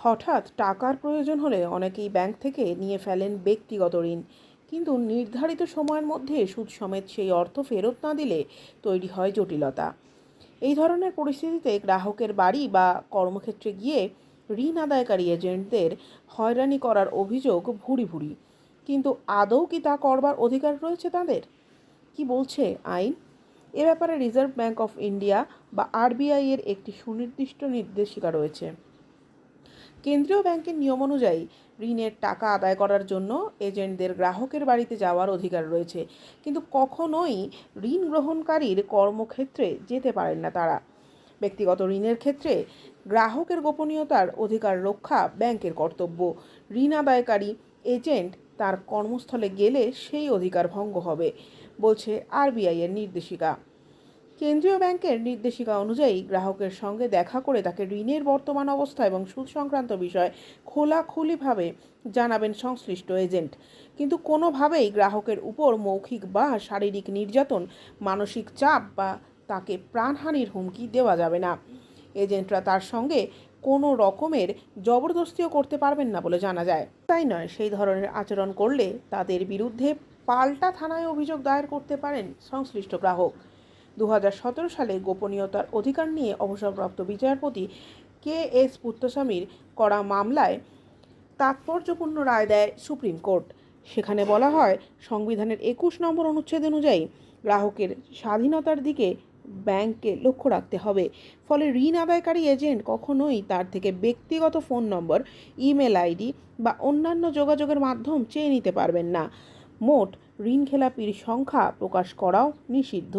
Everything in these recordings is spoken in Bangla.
হঠাৎ টাকার প্রয়োজন হলে অনেকেই ব্যাংক থেকে নিয়ে ফেলেন ব্যক্তিগত ঋণ। কিন্তু নির্ধারিত সময়ের মধ্যে সুদ সমেত সেই অর্থ ফেরত না দিলে তৈরি হয় জটিলতা। এই ধরনের পরিস্থিতিতে গ্রাহকের বাড়ি বা কর্মক্ষেত্রে গিয়ে ঋণ আদায়কারী এজেন্টদের হয়রানি করার অভিযোগ ভুরি ভুরি কিন্তু আদৌ কি তা করবার অধিকার রয়েছে তাদের? কি বলছে আইন? এ ব্যাপারে রিজার্ভ ব্যাংক অফ ইন্ডিয়া বা আরবিআই এর একটি সুনির্দিষ্ট নির্দেশিকা রয়েছে। কেন্দ্রীয় ব্যাংকের নিয়ম অনুযায়ী ঋণের টাকা আদায় করার জন্য এজেন্টদের গ্রাহকের বাড়িতে যাওয়ার অধিকার রয়েছে। কিন্তু কখনোই ঋণ গ্রহণকারীর কর্মক্ষেত্রে যেতে পারেন না তারা। ব্যক্তিগত ঋণের ক্ষেত্রে গ্রাহকের গোপনীয়তার অধিকার রক্ষা ব্যাংকের কর্তব্য। ঋণ আদায়কারী এজেন্ট তার কর্মস্থলে গেলে সেই অধিকার ভঙ্গ হবে, বলছে আরবিআইয়ের নির্দেশিকা। কেন্দ্রীয় ব্যাংকের নির্দেশিকা অনুযায়ী গ্রাহকের সঙ্গে দেখা করে তাকে ঋণের বর্তমান অবস্থা এবং সুদ সংক্রান্ত বিষয় খোলাখুলিভাবে জানাবেন সংশ্লিষ্ট এজেন্ট। কিন্তু কোনোভাবেই গ্রাহকের উপর মৌখিক বা শারীরিক নির্যাতন, মানসিক চাপ বা তাকে প্রাণহানির হুমকি দেওয়া যাবে না। এজেন্টরা তার সঙ্গে কোনো রকমের জবরদস্তিও করতে পারবেন না বলে জানা যায়। তাই নয়, সেই ধরনের আচরণ করলে তাদের বিরুদ্ধে পাল্টা থানায় অভিযোগ দায়ের করতে পারেন সংশ্লিষ্ট গ্রাহক। দু হাজার সতেরো সালে গোপনীয়তার অধিকার নিয়ে অবসরপ্রাপ্ত বিচারপতি কে এস পুত্তস্বামীর করা মামলায় তাৎপর্যপূর্ণ রায় দেয় সুপ্রিম কোর্ট। সেখানে বলা হয়, সংবিধানের একুশ নম্বর অনুচ্ছেদ অনুযায়ী গ্রাহকের স্বাধীনতার দিকে ব্যাংককে লক্ষ্য রাখতে হবে। ফলে ঋণ আদায়কারী এজেন্ট কখনোই তার থেকে ব্যক্তিগত ফোন নম্বর, ইমেল আইডি বা অন্যান্য যোগাযোগের মাধ্যম চেয়ে নিতে পারবেন না। মোট ঋণ খেলাপির সংখ্যা প্রকাশ করাও নিষিদ্ধ।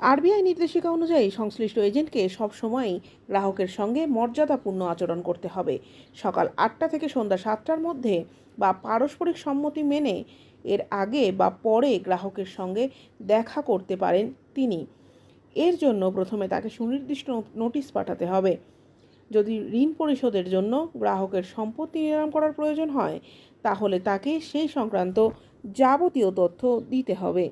আরবিআই নির্দেশিকা অনুযায়ী সংশ্লিষ্ট এজেন্টকে সবসময়ই গ্রাহকের সঙ্গে মর্যাদাপূর্ণ আচরণ করতে হবে। সকাল আটটা থেকে সন্ধ্যা সাতটার মধ্যে বা পারস্পরিক সম্মতি মেনে এর আগে বা পরে গ্রাহকের সঙ্গে দেখা করতে পারেন তিনি। এর জন্য প্রথমে তাকে সুনির্দিষ্ট নোটিশ পাঠাতে হবে। যদি ঋণ পরিশোধের জন্য গ্রাহকের সম্পত্তি নিলাম করার প্রয়োজন হয়, তাহলে তাকে সেই সংক্রান্ত যাবতীয় তথ্য দিতে হবে।